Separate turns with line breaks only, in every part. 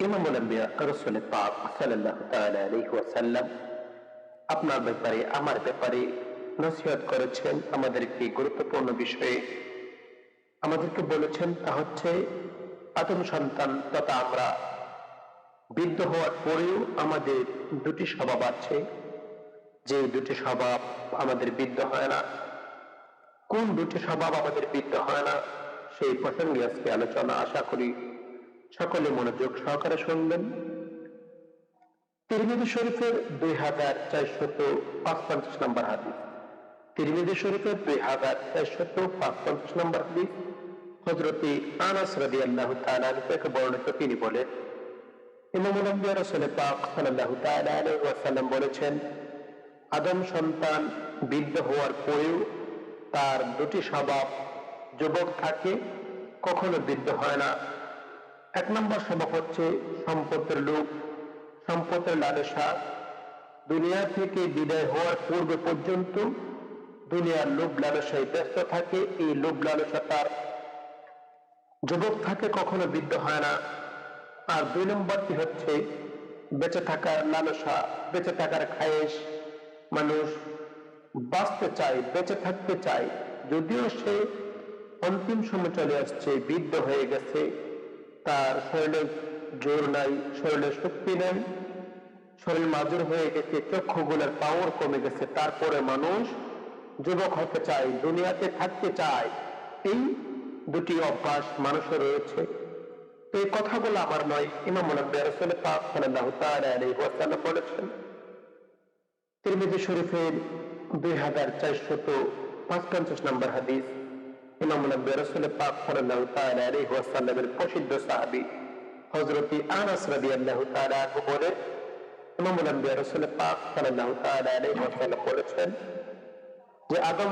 ইমামুল আপনার ব্যাপারে, আমার ব্যাপারে নসিহত করেছেন। আমাদের একটি গুরুত্বপূর্ণ বিষয়ে আমাদেরকে বলেছেন তা হচ্ছে, আদম সন্তান তথা আমরা বৃদ্ধ হওয়ার পরেও আমাদের দুটি স্বভাব আছে। যে দুটি স্বভাব আমাদের বৃদ্ধ হয় না, কোন দুটি স্বভাব আমাদের বৃদ্ধ হয় না, সেই প্রসঙ্গে আজকে আলোচনা আশা করি সকলে মনোযোগ সহকারে শুনবেন। তিরমিজি শরীফের দুই হাজার চারশত পাঁচপঞ্চাশ নম্বর হাদিস। তিরমিজি শরীফের দুই হাজার চারশত পাঁচপঞ্চাশ নম্বর হাদিস। হজরতি আনাস রাদি আল্লাহ থেকে বর্ণিত তিনি বলেন বলেছেন, আদম সন্তান বৃদ্ধ হওয়ার পরেও তার দুটি স্বভাব, যুবক থাকে, কখনো বৃদ্ধ হয় না। এক নম্বর স্বভাব হচ্ছে সম্পদের লোভ সম্পদের লালসা। দুনিয়া থেকে বিদায় হওয়ার পূর্বে পর্যন্ত দুনিয়ার লোভ লালসায় ব্যস্ত থাকে, এই লোভ লালসা তার যুবক থাকে কখনো বৃদ্ধ হয় না। আর দুই নম্বরটি হচ্ছে বেঁচে থাকার লালসা, বেঁচে থাকার খায়েশ। মানুষ বাঁচতে চায়, বেঁচে থাকতে চায়, যদিও সে অন্তিম সময় চলে আসছে, বৃদ্ধ হয়ে গেছে। তার শরীরে জোর নাই, শরীরে শক্তি নেই, শরীর মাজুর হয়ে গেছে, চক্ষুগুলোর পাওয়ার কমে গেছে। তারপরে মানুষ যুবক হতে চায়, দুনিয়াতে থাকতে চায়। এই দুটি অভ্যাস মানুষের রয়েছে। তো এই কথাগুলো আমার নয়, ইমাম বলেছেন। তিরমিজি শরীফের দুই হাজার চারশত পাঁচপঞ্চাশ নম্বর হাদিস। যে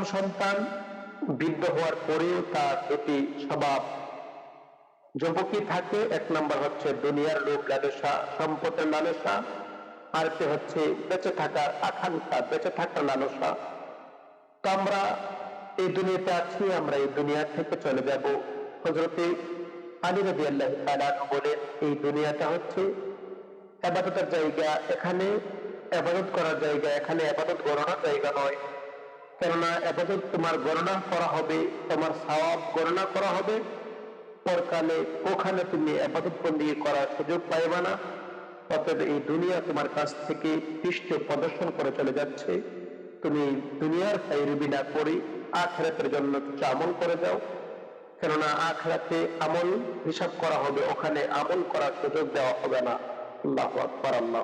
সন্তান বৃদ্ধ হওয়ার পরেও তার দুটি স্বভাব যুবকই থাকে। এক নম্বর হচ্ছে দুনিয়ার লোক লালসা সম্পদের লালসা আরেকটি হচ্ছে বেঁচে থাকার আকাঙ্ক্ষা, বেঁচে থাকার লালসা তো আমরা এই দুনিয়াতে আছি, আমরা এই দুনিয়া থেকে চলে যাব। হজরতে আলী রবি আল্লাহ বলেন, এই দুনিয়াটা হচ্ছে আবাদতের জায়গা। এখানে আবাদত করার জায়গা, এখানে আবাদত গণনার জায়গা নয়। কেননা আবাদত তোমার গণনা করা হবে, তোমার সওয়াব গণনা করা হবে। পরকালে ওখানে তুমি আবাদত বন্দী করার সুযোগ পাইবা না। অর্থাৎ এই দুনিয়া তোমার কাছ থেকে পৃষ্ঠ প্রদর্শন করে চলে যাচ্ছে। তুমি দুনিয়ার ফাইরবি না করে আখরাতের জন্য কিছু আমল করে যাও। কেননা আখরাতে আমল হিসাব করা হবে, ওখানে আমল করার সুযোগ দেওয়া হবে না। আল্লাহ আকবার, আল্লাহ